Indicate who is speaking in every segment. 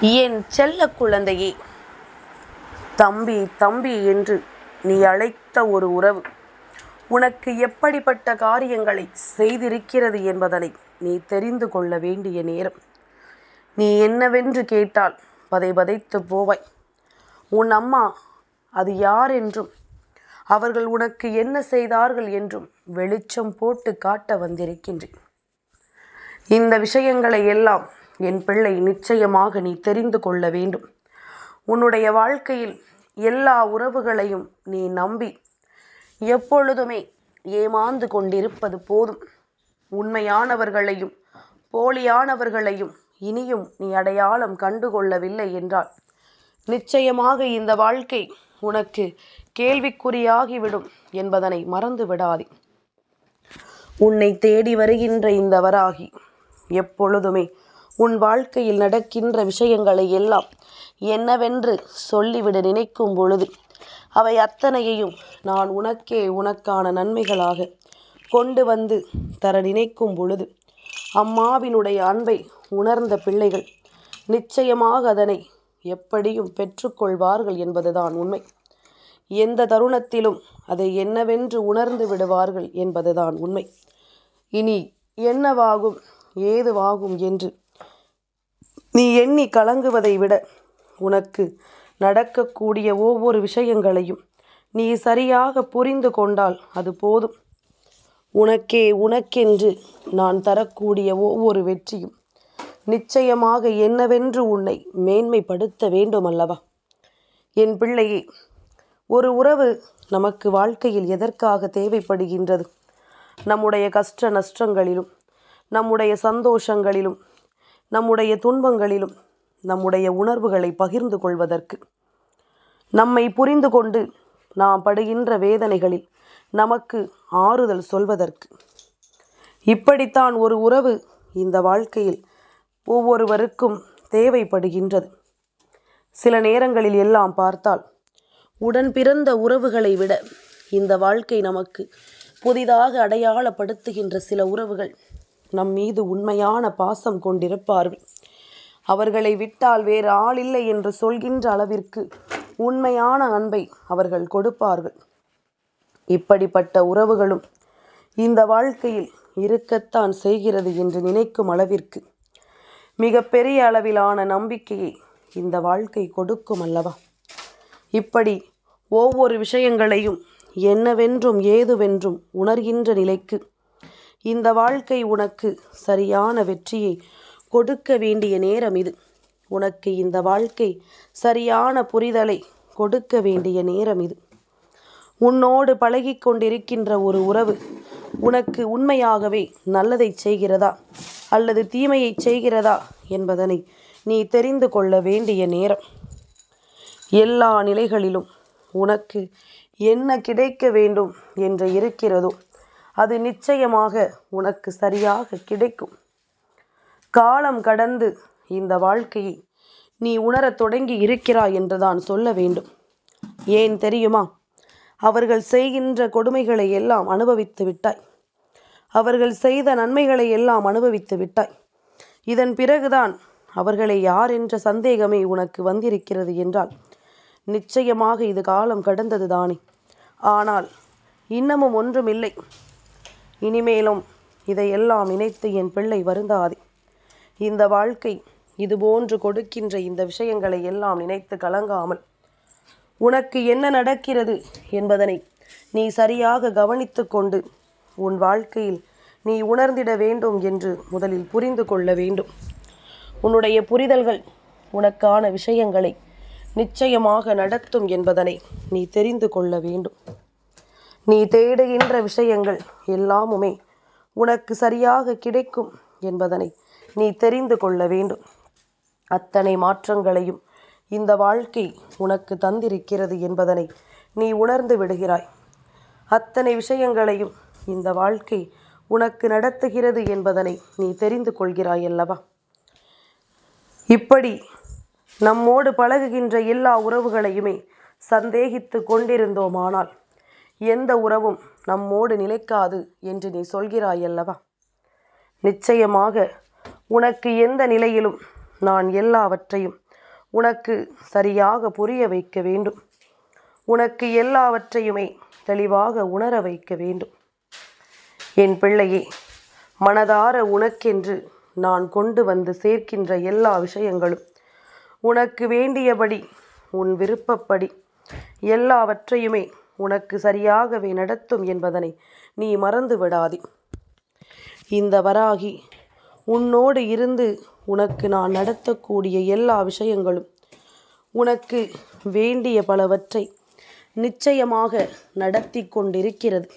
Speaker 1: என் செல்ல குழந்தையே தம்பி தம்பி என்று நீ அழைத்த ஒரு உறவு உனக்கு எப்படிப்பட்ட காரியங்களை செய்திருக்கிறது என்பதனை நீ தெரிந்து கொள்ள வேண்டிய நேரம். நீ என்னவென்று கேட்டால் பதை பதைத்து போவாய். உன் அம்மா அது யார் என்றும் அவர்கள் உனக்கு என்ன செய்தார்கள் என்றும் வெளிச்சம் போட்டு காட்ட வந்திருக்கின்றேன். இந்த விஷயங்களை எல்லாம் என் பிள்ளை நிச்சயமாக நீ தெரிந்து கொள்ள வேண்டும். உன்னுடைய வாழ்க்கையில் எல்லா உறவுகளையும் நீ நம்பி எப்பொழுதுமே ஏமாந்து கொண்டிருப்பது போதும். உண்மையானவர்களையும் போலியானவர்களையும் இனியும் நீ அடையாளம் கண்டுகொள்ளவில்லை என்றால் நிச்சயமாக இந்த வாழ்க்கை உனக்கு கேள்விக்குறியாகிவிடும் என்பதனை மறந்து விடாதே. உன்னை தேடி வருகின்ற இந்த வராகி எப்பொழுதுமே உன் வாழ்க்கையில் நடக்கின்ற விஷயங்களை எல்லாம் என்னவென்று சொல்லிவிட நினைக்கும் பொழுது அவை அத்தனையையும் நான் உனக்கே உனக்கான நன்மைகளாக கொண்டு வந்து தர நினைக்கும் பொழுது அம்மாவினுடைய அன்பை உணர்ந்த பிள்ளைகள் நிச்சயமாக அதனை எப்படியும் பெற்றுக்கொள்வார்கள் என்பதுதான் உண்மை. எந்த தருணத்திலும் அதை என்னவென்று உணர்ந்து விடுவார்கள் என்பதுதான் உண்மை. இனி என்னவாகும் ஏதுவாகும் என்று நீ எண்ணி கலங்குவதை விட உனக்கு நடக்கக்கூடிய ஒவ்வொரு விஷயங்களையும் நீ சரியாக புரிந்து கொண்டால் அது போதும். உனக்கே உனக்கென்று நான் தரக்கூடிய ஒவ்வொரு வெற்றியும் நிச்சயமாக என்னவென்று உன்னை மேன்மைப்படுத்த வேண்டும் அல்லவா என் பிள்ளையே ஒரு உறவு நமக்கு வாழ்க்கையில் எதற்காக தேவைப்படுகின்றது? நம்முடைய கஷ்ட நஷ்டங்களிலும் நம்முடைய சந்தோஷங்களிலும் நம்முடைய துன்பங்களிலும் நம்முடைய உணர்வுகளை பகிர்ந்து கொள்வதற்கு. நம்மை புரிந்து கொண்டு நாம் படுகின்ற வேதனைகளில் நமக்கு ஆறுதல் சொல்வதற்கு. இப்படித்தான் ஒரு உறவு இந்த வாழ்க்கையில் ஒவ்வொருவருக்கும் தேவைப்படுகின்றது. சில நேரங்களில் எல்லாம் பார்த்தால் உடன் பிறந்த உறவுகளை விட இந்த வாழ்க்கை நமக்கு புதிதாக அடையாளப்படுத்துகின்ற சில உறவுகள் நம் மீது உண்மையான பாசம் கொண்டிருப்பார்கள். அவர்களை விட்டால் வேறு ஆள் இல்லை என்று சொல்கின்ற அளவிற்கு உண்மையான அன்பை அவர்கள் கொடுப்பார்கள். இப்படிப்பட்ட உறவுகளும் இந்த வாழ்க்கையில் இருக்கத்தான் செய்கிறது என்று நினைக்கும் அளவிற்கு மிகப்பெரிய அளவிலான நம்பிக்கையை இந்த வாழ்க்கை கொடுக்கும் அல்லவா? இப்படி ஒவ்வொரு விஷயங்களையும் என்னவென்றும் ஏதுவென்றும் உணர்கின்ற நிலைக்கு இந்த வாழ்க்கை உனக்கு சரியான வெற்றியை கொடுக்க வேண்டிய நேரம் இது. உனக்கு இந்த வாழ்க்கை சரியான புரிதலை கொடுக்க வேண்டிய நேரம் இது. உன்னோடு பழகி கொண்டிருக்கின்ற ஒரு உறவு உனக்கு உண்மையாகவே நல்லதை செய்கிறதா அல்லது தீமையை செய்கிறதா என்பதனை நீ தெரிந்து கொள்ள வேண்டிய நேரம். எல்லா நிலைகளிலும் உனக்கு என்ன கிடைக்க வேண்டும் என்று இருக்கிறதோ அது நிச்சயமாக உனக்கு சரியாக கிடைக்கும். காலம் கடந்து இந்த வாழ்க்கையை நீ உணரத் தொடங்கி இருக்கிறாய் என்றுதான் சொல்ல வேண்டும். ஏன் தெரியுமா? அவர்கள் செய்கின்ற கொடுமைகளை எல்லாம் அனுபவித்து விட்டாய். அவர்கள் செய்த நன்மைகளை எல்லாம் அனுபவித்து விட்டாய். இதன் பிறகுதான் அவர்களை யார் என்ற சந்தேகமே உனக்கு வந்திருக்கிறது என்றால் நிச்சயமாக இது காலம் கடந்தது தானே. ஆனால் இன்னமும் ஒன்றுமில்லை. இனிமேலும் இதையெல்லாம் நினைத்து என் பிள்ளை வருந்தாதே. இந்த வாழ்க்கை இதுபோன்று கொடுக்கின்ற இந்த விஷயங்களை எல்லாம் நினைத்து கலங்காமல் உனக்கு என்ன நடக்கிறது என்பதனை நீ சரியாக கவனித்து கொண்டு உன் வாழ்க்கையில் நீ உணர்ந்திட வேண்டும் என்று முதலில் புரிந்து கொள்ள வேண்டும். உன்னுடைய புரிதல்கள் உனக்கான விஷயங்களை நிச்சயமாக நடத்தும் என்பதனை நீ தெரிந்து கொள்ள வேண்டும். நீ தேடுகின்ற விஷயங்கள் எல்லாமுமே உனக்கு சரியாக கிடைக்கும் என்பதனை நீ தெரிந்து கொள்ள வேண்டும். அத்தனை மாற்றங்களையும் இந்த வாழ்க்கை உனக்கு தந்திருக்கிறது என்பதனை நீ உணர்ந்து விடுகிறாய். அத்தனை விஷயங்களையும் இந்த வாழ்க்கை உனக்கு நடத்துகிறது என்பதனை நீ தெரிந்து கொள்கிறாய் அல்லவா? இப்படி நம்மோடு பழகுகின்ற எல்லா உறவுகளையுமே சந்தேகித்து கொண்டிருந்தோமானால் எந்த உறவும் நம்மோடு நிலைக்காது என்று நீ சொல்கிறாயல்லவா? நிச்சயமாக உனக்கு எந்த நிலையிலும் நான் எல்லாவற்றையும் உனக்கு சரியாக புரிய வைக்க வேண்டும். உனக்கு எல்லாவற்றையுமே தெளிவாக உணர வைக்க வேண்டும். என் பிள்ளையே மனதார உனக்கென்று நான் கொண்டு வந்து சேர்க்கின்ற எல்லா விஷயங்களும் உனக்கு வேண்டியபடி உன் விருப்பப்படி எல்லாவற்றையுமே உனக்கு சரியாகவே நடத்தும் என்பதனை நீ மறந்து விடாதே இந்த வராகி உன்னோடு இருந்து உனக்கு நான் நடத்தக்கூடிய எல்லா விஷயங்களும் உனக்கு வேண்டிய பலவற்றை நிச்சயமாக நடத்தி கொண்டிருக்கிறது.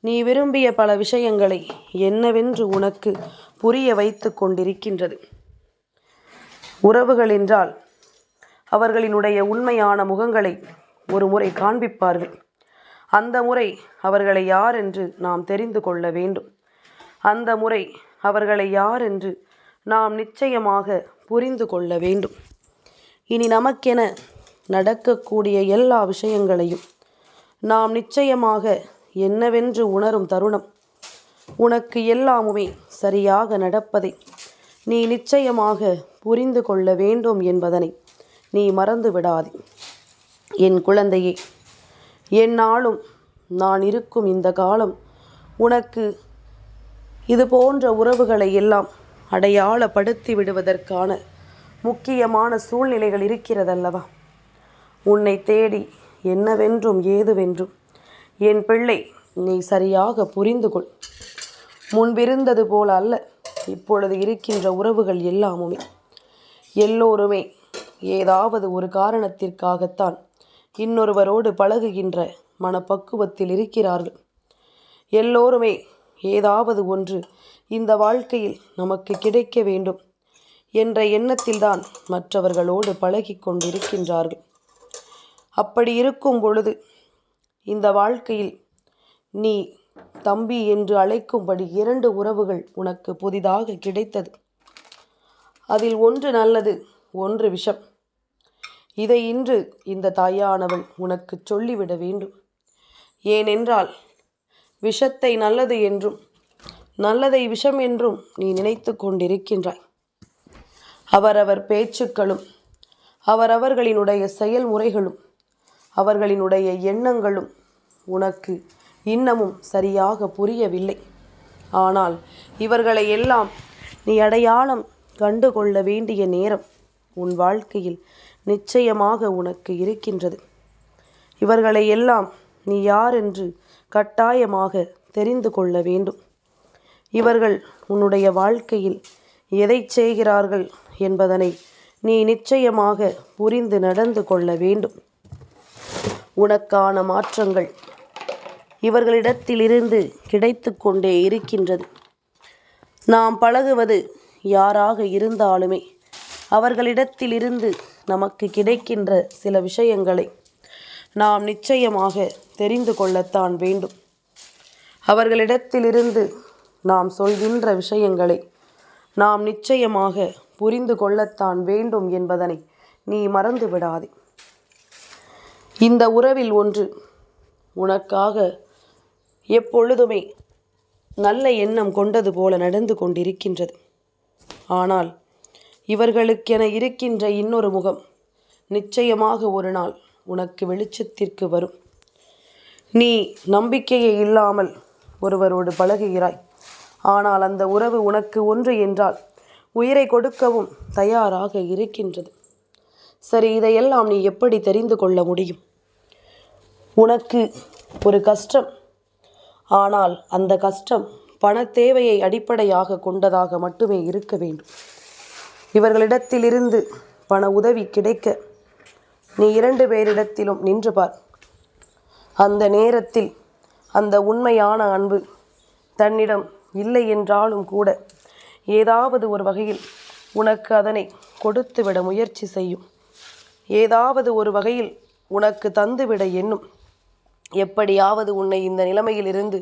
Speaker 1: நீ விரும்பிய பல விஷயங்களை என்னவென்று உனக்கு புரிய வைத்து கொண்டிருக்கின்றது. உறவுகள் என்றால் அவர்களினுடைய உண்மையான முகங்களை ஒரு முறை காண்பிப்பார்கள். அந்த முறை அவர்களை யார் என்று நாம் தெரிந்து கொள்ள வேண்டும். அந்த முறை அவர்களை யார் என்று நாம் நிச்சயமாக புரிந்து கொள்ள வேண்டும். இனி நமக்கென நடக்கக்கூடிய எல்லா விஷயங்களையும் நாம் நிச்சயமாக என்னவென்று உணரும் தருணம். உனக்கு எல்லாமுமே சரியாக நடப்பதை நீ நிச்சயமாக புரிந்து கொள்ள வேண்டும் என்பதனை நீ மறந்து விடாதே என் குழந்தையே என்னாலும் நான் இருக்கும் இந்த காலம் உனக்கு இது போன்ற உறவுகளை எல்லாம் அடையாளப்படுத்தி விடுவதற்கான முக்கியமான சூழ்நிலைகள் இருக்கிறதல்லவா? உன்னை தேடி என்னவென்றும் ஏதுவென்றும் என் பிள்ளை நீ சரியாக புரிந்து கொள். முன்பிருந்தது போல அல்ல இப்பொழுது இருக்கின்ற உறவுகள் எல்லாமுமே. எல்லோருமே ஏதாவது ஒரு காரணத்திற்காகத்தான் இன்னொருவரோடு பழகுகின்ற மனப்பக்குவத்தில் இருக்கிறார்கள். எல்லோருமே ஏதாவது ஒன்று இந்த வாழ்க்கையில் நமக்கு கிடைக்க வேண்டும் என்ற எண்ணத்தில்தான் மற்றவர்களோடு பழகி கொண்டிருக்கின்றார்கள். அப்படி இருக்கும் பொழுது இந்த வாழ்க்கையில் நீ தம்பி என்று அழைக்கும்படி இரண்டு உறவுகள் உனக்கு புதிதாக கிடைத்தது. அதில் ஒன்று நல்லது ஒன்று விஷம். இதை இன்று இந்த தாயானவள் உனக்கு சொல்லிவிட வேண்டும். ஏனென்றால் விஷத்தை நல்லது என்றும் நல்லதை விஷம் என்றும் நீ நினைத்து கொண்டிருக்கின்றாய். அவரவர் பேச்சுக்களும் அவரவர்களினுடைய செயல்முறைகளும் அவர்களினுடைய எண்ணங்களும் உனக்கு இன்னமும் சரியாக புரியவில்லை. ஆனால் இவர்களை எல்லாம் நீ அடையாளம் கண்டு கொள்ள வேண்டிய நேரம் உன் வாழ்க்கையில் நிச்சயமாக உனக்கு இருக்கின்றது. இவர்களை எல்லாம் நீ யார் என்று கட்டாயமாக தெரிந்து கொள்ள வேண்டும். இவர்கள் உன்னுடைய வாழ்க்கையில் எதை செய்கிறார்கள் என்பதனை நீ நிச்சயமாக புரிந்து நடந்து கொள்ள வேண்டும். உனக்கான மாற்றங்கள் இவர்களிடத்திலிருந்து கிடைத்து கொண்டே இருக்கின்றது. நாம் பழகுவது யாராக இருந்தாலுமே அவர்களிடத்திலிருந்து நமக்கு கிடைக்கின்ற சில விஷயங்களை நாம் நிச்சயமாக தெரிந்து கொள்ளத்தான் வேண்டும். அவர்களிடத்திலிருந்து நாம் சொல்கின்ற விஷயங்களை நாம் நிச்சயமாக புரிந்து கொள்ளத்தான் வேண்டும் என்பதனை நீ மறந்து விடாதே இந்த உறவில் ஒன்று உனக்காக எப்பொழுதுமே நல்ல எண்ணம் கொண்டது போல நடந்து கொண்டிருக்கின்றது. ஆனால் இவர்களுக்கென இருக்கின்ற இன்னொரு முகம் நிச்சயமாக ஒரு நாள் உனக்கு வெளிச்சத்திற்கு வரும். நீ நம்பிக்கையே இல்லாமல் ஒருவரோடு பழகுகிறாய். ஆனால் அந்த உறவு உனக்கு ஒன்று என்றால் உயிரை கொடுக்கவும் தயாராக இருக்கின்றது. சரி இதையெல்லாம் நீ எப்படி தெரிந்து கொள்ள முடியும்? உனக்கு ஒரு கஷ்டம். ஆனால் அந்த கஷ்டம் பண தேவையை அடிப்படையாக கொண்டதாக மட்டுமே இருக்க வேண்டும். இவர்களிடத்திலிருந்து பண உதவி கிடைக்க நீ இரண்டு பேரிடத்திலும் நின்று பார். அந்த நேரத்தில் அந்த உண்மையான அன்பு தன்னிடம் இல்லை என்றாலும் கூட ஏதாவது ஒரு வகையில் உனக்கு அதனை கொடுத்துவிட முயற்சி செய்யும். ஏதாவது ஒரு வகையில் உனக்கு தந்துவிட எண்ணும். எப்படியாவது உன்னை இந்த நிலைமையில் இருந்து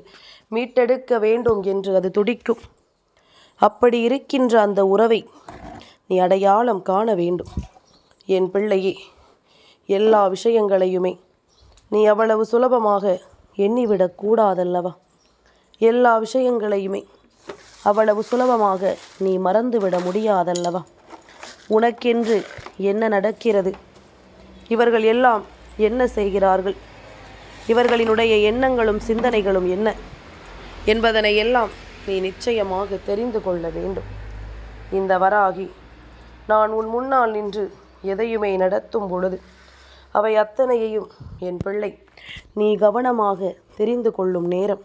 Speaker 1: மீட்டெடுக்க வேண்டும் என்று அது துடிக்கும். அப்படி இருக்கின்ற அந்த உறவை நீ அடையாளம் காண வேண்டும். என் பிள்ளையே எல்லா விஷயங்களையுமே நீ அவ்வளவு சுலபமாக எண்ணிவிடக் கூடாதல்லவா? எல்லா விஷயங்களையுமே அவ்வளவு சுலபமாக நீ மறந்துவிட முடியாதல்லவா? உனக்கென்று என்ன நடக்கிறது? இவர்கள் எல்லாம் என்ன செய்கிறார்கள்? இவர்களினுடைய எண்ணங்களும் சிந்தனைகளும் என்ன? என்பதனை எல்லாம் நீ நிச்சயமாக தெரிந்து கொள்ள வேண்டும். இந்த வராகி நான் உன் முன்னால் நின்று எதையுமே நடத்தும் பொழுது அவை அத்தனையையும் என் பிள்ளை. நீ கவனமாக தெரிந்து கொள்ளும் நேரம்.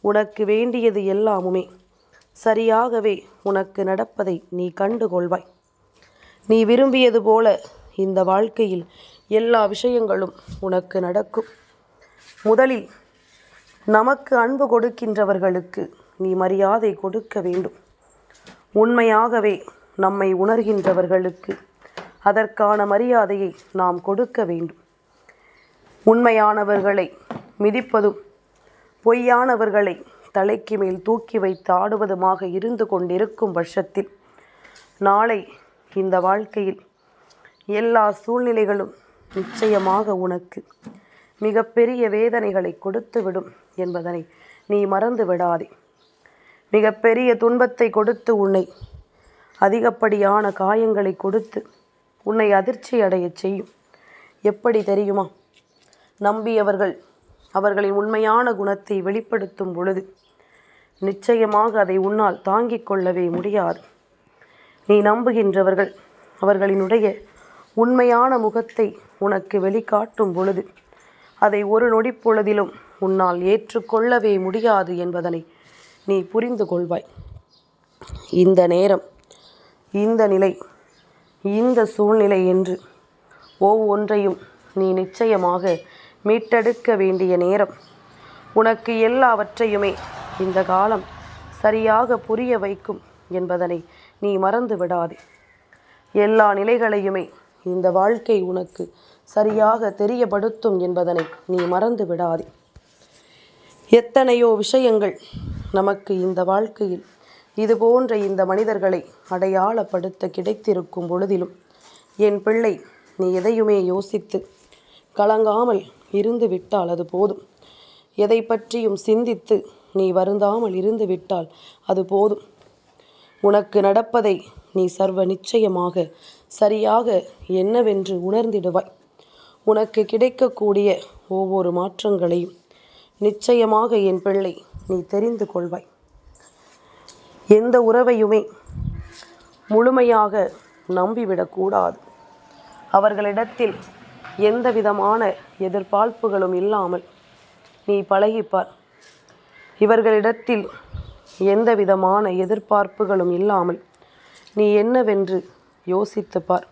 Speaker 1: உனக்கு வேண்டியது எல்லாமுமே சரியாகவே உனக்கு நடப்பதை நீ கண்டுகொள்வாய் நீ விரும்பியது போல இந்த வாழ்க்கையில் எல்லா விஷயங்களும் உனக்கு நடக்கும். முதலில் நமக்கு அன்பு கொடுக்கின்றவர்களுக்கு நீ மரியாதை கொடுக்க வேண்டும். உண்மையாகவே நம்மை உணர்கின்றவர்களுக்கு அதற்கான மரியாதையை நாம் கொடுக்க வேண்டும். உண்மையானவர்களை மிதிப்பதும் பொய்யானவர்களை தலைக்கு மேல் தூக்கி வைத்து ஆடுவதுமாக இருந்து கொண்டிருக்கும் பட்சத்தில் நாளை இந்த வாழ்க்கையில் எல்லா சூழ்நிலைகளும் நிச்சயமாக உனக்கு மிகப்பெரிய வேதனைகளை கொடுத்துவிடும் என்பதனை நீ மறந்து விடாதே மிகப்பெரிய துன்பத்தை கொடுத்து உன்னை அதிகப்படியான காயங்களை கொடுத்து உன்னை அதிர்ச்சி அடையச் செய்யும். எப்படி தெரியுமா? நம்பியவர்கள் அவர்களின் உண்மையான குணத்தை வெளிப்படுத்தும் பொழுது நிச்சயமாக அதை உன்னால் தாங்கிக் கொள்ளவே முடியாது. நீ நம்புகின்றவர்கள் அவர்களினுடைய உண்மையான முகத்தை உனக்கு வெளிக்காட்டும் பொழுது அதை ஒரு நொடிப்பொழுதிலும் உன்னால் ஏற்றுக்கொள்ளவே முடியாது என்பதனை நீ புரிந்து கொள்வாய். இந்த நேரம் இந்த நிலை இந்த சூழ்நிலை என்று ஒவ்வொன்றையும் நீ நிச்சயமாக மீட்டெடுக்க வேண்டிய நேரம். உனக்கு எல்லாவற்றையுமே இந்த காலம் சரியாக புரிய வைக்கும் என்பதனை நீ மறந்து விடாதே. எல்லா நிலைகளையுமே இந்த வாழ்க்கை உனக்கு சரியாக தெரியப்படுத்தும் என்பதனை நீ மறந்து விடாதே. எத்தனையோ விஷயங்கள் நமக்கு இந்த வாழ்க்கையில் இது போன்ற இந்த மனிதர்களை அடையாளப்படுத்த கிடைத்திருக்கும் பொழுதிலும் என் பிள்ளை நீ எதையுமே யோசித்து கலங்காமல் இருந்து விட்டால் அது போதும். எதை பற்றியும் சிந்தித்து நீ வருந்தாமல் இருந்து விட்டால் அது போதும். உனக்கு நடப்பதை நீ சர்வ நிச்சயமாக சரியாக என்னவென்று உணர்ந்திடுவாய். உனக்கு கிடைக்கக்கூடிய ஒவ்வொரு மாற்றங்களையும் நிச்சயமாக என் பிள்ளை நீ தெரிந்து கொள்வாய். எந்த உறவையுமே முழுமையாக நம்பிவிடக்கூடாது. அவர்களிடத்தில் எந்த விதமான எதிர்பார்ப்புகளும் இல்லாமல் நீ பழகிப்பார். இவர்களிடத்தில் எந்த விதமான எதிர்பார்ப்புகளும் இல்லாமல் நீ என்னவென்று யோசித்துப்பார்.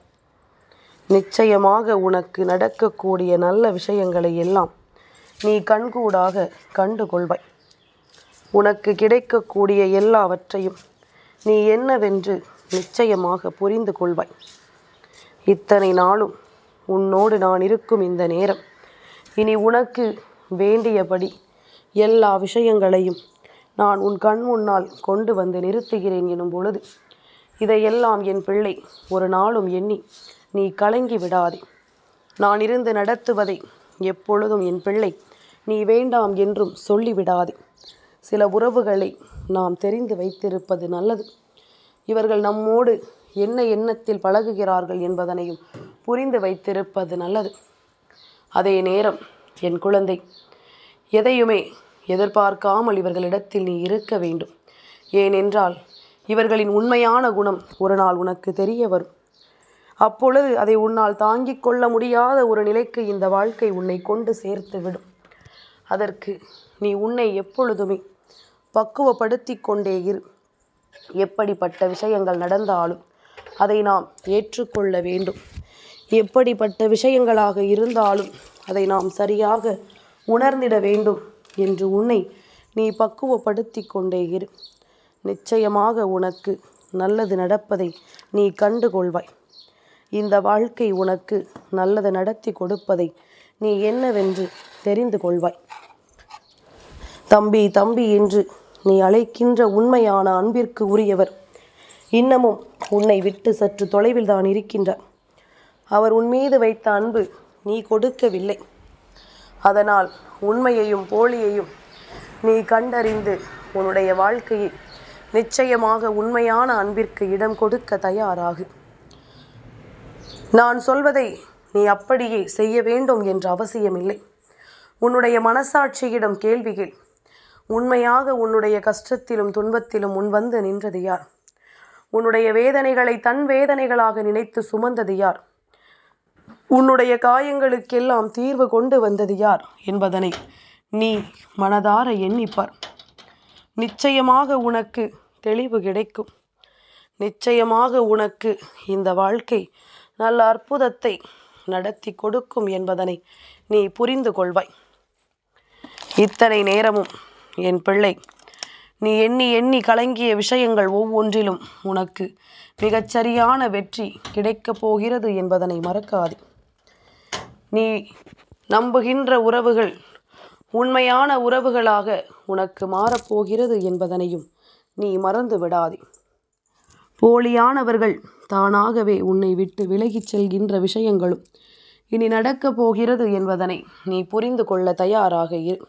Speaker 1: நிச்சயமாக உனக்கு நடக்கக்கூடிய நல்ல விஷயங்களை எல்லாம் நீ கண்கூடாக கண்டு கொள்வாய் உனக்கு கிடைக்கக்கூடிய எல்லாவற்றையும் நீ என்னவென்று நிச்சயமாக புரிந்து கொள்வாய். இத்தனை நாளும் உன்னோடு நான் இருக்கும் இந்த நேரம். இனி உனக்கு வேண்டியபடி எல்லா விஷயங்களையும் நான் உன் கண் முன்னால் கொண்டு வந்து நிறுத்துகிறேன் எனும் பொழுது இதையெல்லாம் என் பிள்ளை ஒரு நாளும் எண்ணி நீ கலங்கி விடாதே. நான் இருந்து நடத்துவதை எப்பொழுதும் என் பிள்ளை நீ வேண்டாம் என்றும் சொல்லிவிடாதே. சில உறவுகளை நாம் தெரிந்து வைத்திருப்பது நல்லது. இவர்கள் நம்மோடு என்ன எண்ணத்தில் பழகுகிறார்கள் என்பதனையும் புரிந்து வைத்திருப்பது நல்லது. அதே நேரம் என் குழந்தை எதையுமே எதிர்பார்க்காமல் இவர்களிடத்தில் நீ இருக்க வேண்டும். ஏனென்றால் இவர்களின் உண்மையான குணம் ஒரு நாள் உனக்கு தெரிய வரும். அப்பொழுது அதை உன்னால் தாங்கிக் கொள்ள முடியாத ஒரு நிலைக்கு இந்த வாழ்க்கை உன்னை கொண்டு சேர்த்து விடும் அதற்கு நீ உன்னை எப்பொழுதுமே பக்குவப்படுத்தி கொண்டே இரு. எப்படிப்பட்ட விஷயங்கள் நடந்தாலும் அதை நாம் ஏற்றுக்கொள்ள வேண்டும். எப்படிப்பட்ட விஷயங்களாக இருந்தாலும் அதை நாம் சரியாக உணர்ந்திட வேண்டும் என்று உன்னை நீ பக்குவப்படுத்தி கொண்டே இரு. நிச்சயமாக உனக்கு நல்லது நடப்பதை நீ கண்டு கொள்வாய் இந்த வாழ்க்கை உனக்கு நல்லது நடத்தி கொடுப்பதை நீ என்னவென்று தெரிந்து கொள்வாய். தம்பி தம்பி என்று நீ அழைக்கின்ற உண்மையான அன்பிற்கு உரியவர். இன்னமும் உன்னை விட்டு சற்று தொலைவில் தான் இருக்கின்றார். அவர் உன் மீது வைத்த அன்பு நீ கொடுக்கவில்லை. அதனால் உண்மையையும் போலியையும் நீ கண்டறிந்து உன்னுடைய வாழ்க்கையை நிச்சயமாக உண்மையான அன்பிற்கு இடம் கொடுக்க தயாராகு. நான் சொல்வதை நீ அப்படியே செய்ய வேண்டும் என்ற அவசியமில்லை. உன்னுடைய மனசாட்சியிடம் கேள்விகள் உண்மையாக உன்னுடைய கஷ்டத்திலும் துன்பத்திலும் முன்வந்து நின்றது யார்? உன்னுடைய வேதனைகளை தன் வேதனைகளாக நினைத்து சுமந்தது யார்? உன்னுடைய காயங்களுக்கெல்லாம் தீர்வு கொண்டு வந்தது யார் என்பதனை நீ மனதார எண்ணிப்பார். நிச்சயமாக உனக்கு தெளிவு கிடைக்கும். நிச்சயமாக உனக்கு இந்த வாழ்க்கை நல்ல அற்புதத்தை நடத்தி கொடுக்கும் என்பதனை நீ புரிந்து கொள்வாய். இத்தனை நேரமும் என் பிள்ளை நீ எண்ணி எண்ணி கலங்கிய விஷயங்கள் ஒவ்வொன்றிலும் உனக்கு மிகச்சரியான வெற்றி கிடைக்கப் போகிறது என்பதனை மறக்காதே. நீ நம்புகின்ற உறவுகள் உண்மையான உறவுகளாக உனக்கு மாறப்போகிறது என்பதனையும் நீ மறந்து விடாதே. போலியானவர்கள் தானாகவே உன்னை விட்டு விலகிச் செல்கின்ற விஷயங்களும் இனி நடக்கப் போகிறது என்பதனை நீ புரிந்து கொள்ள தயாராக இரு.